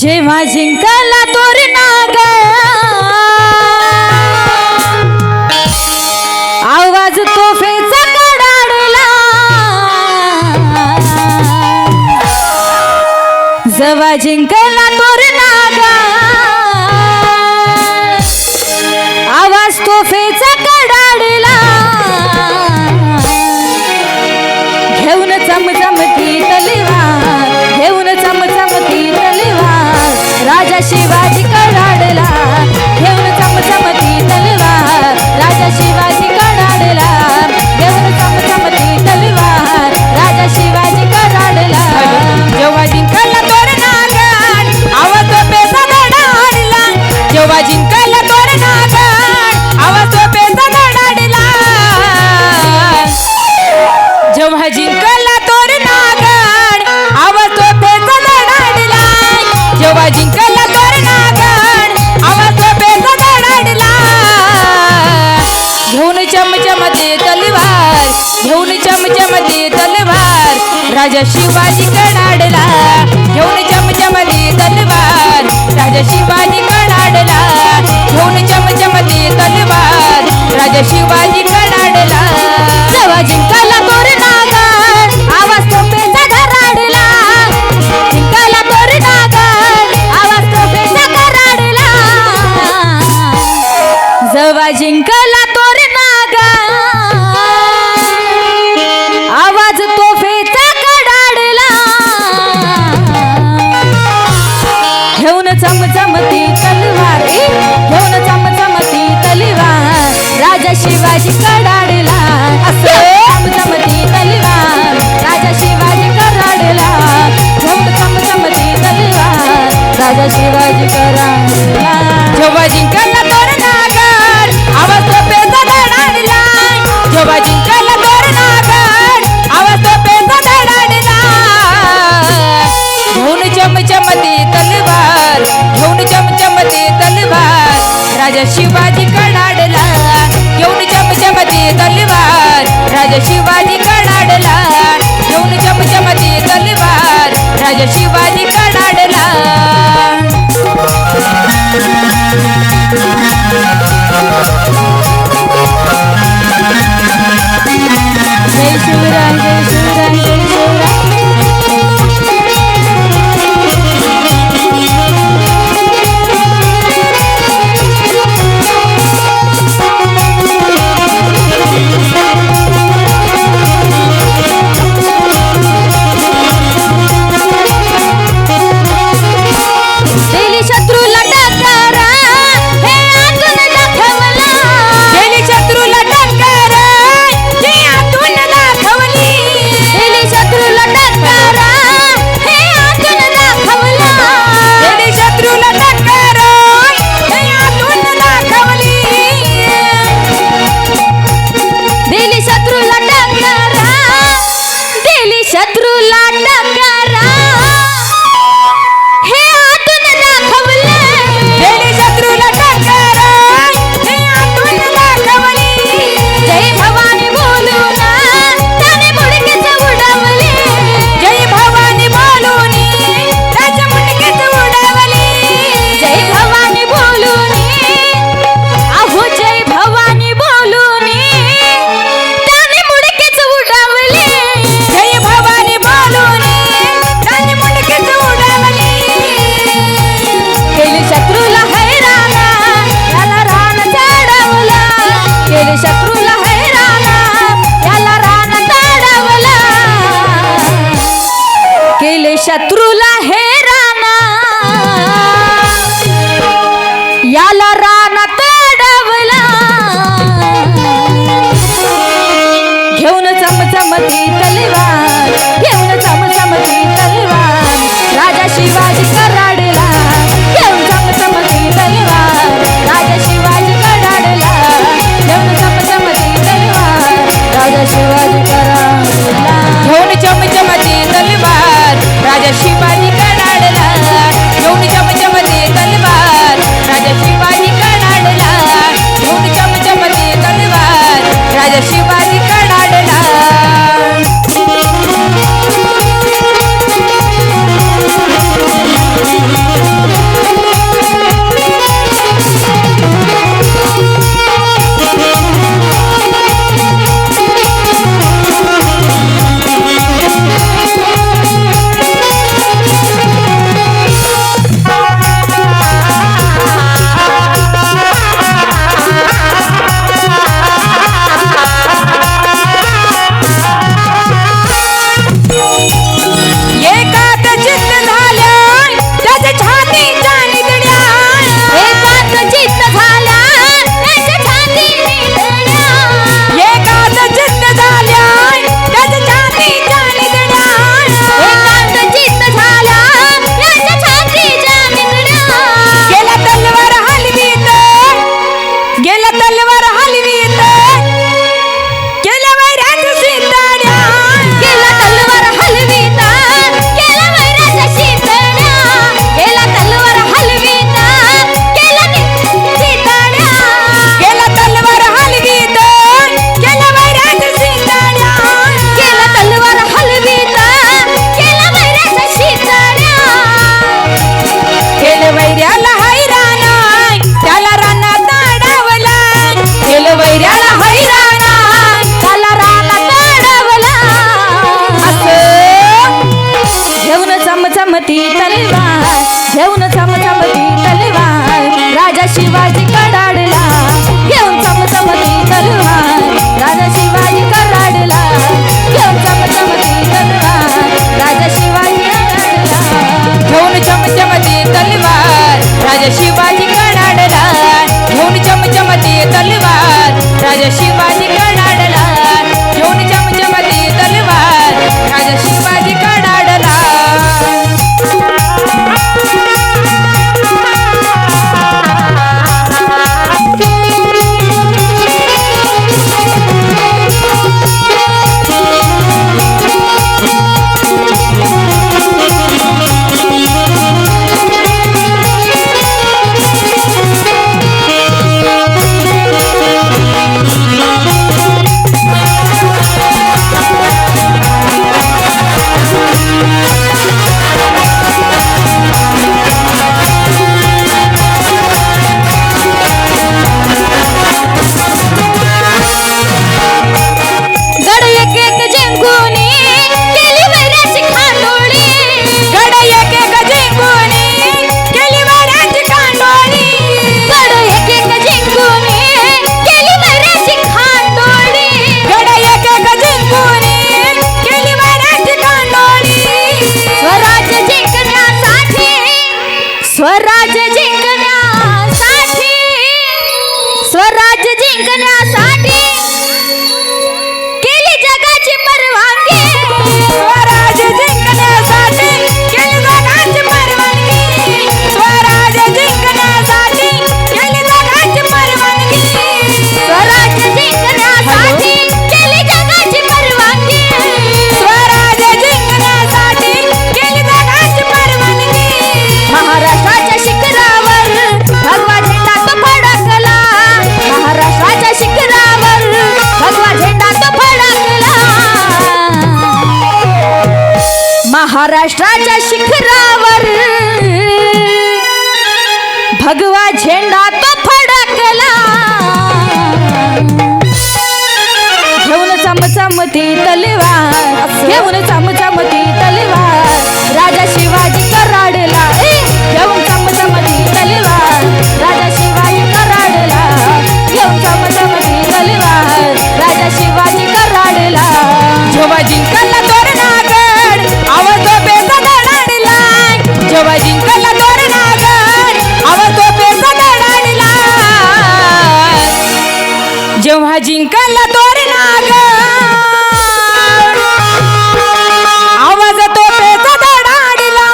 जेव्हा जिंकला तोर नाग. आवाज तो जेव्हा जवा जिंकला तो राजा शिवाजी कडाडला घेऊन चमचमली तलवार. राजा शिवाजी कडाडला घेऊन चमचमली तलवार. राजा शिवाजी राजा शिवाजी करंगला जेव्हा जिंकला तोरणागर आवाज पेचा धडाडला. जेव्हा जिंकला तोरणागर आवाज पेंदा धडाडला. घेऊन चमचमती तलवार घेऊन चमचमती तलवार राजा शिवाजी कणाडला घेऊन चमचमती तलवार राजा शिवाजी कणाडला घेऊन चमचमती तलवार महाराज शिवाजी कडाडला. स्वराज्य जे महाराष्ट्राच्या शिखरावर. भगवा झेंडा तो फडकला. घेऊन चमचमती तलवार घेऊन चमचमती तलवार. जेव्हा जिंकायला तोरणा नाग. आवाज तोपेचा धडाडला.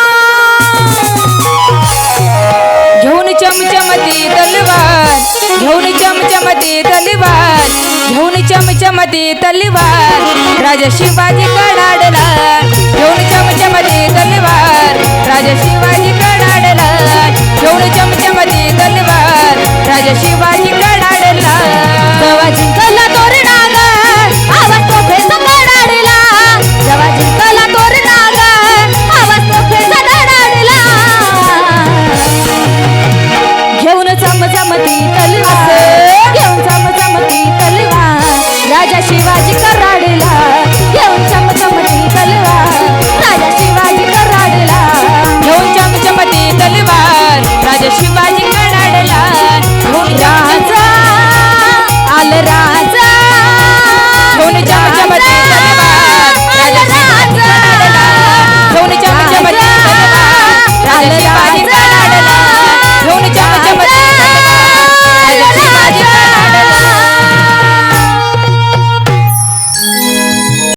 घेऊन चमचमती तलवार घेऊन चमचमती तलवार घेऊन चमचमती तलवार राजा शिवाजी कडाडला.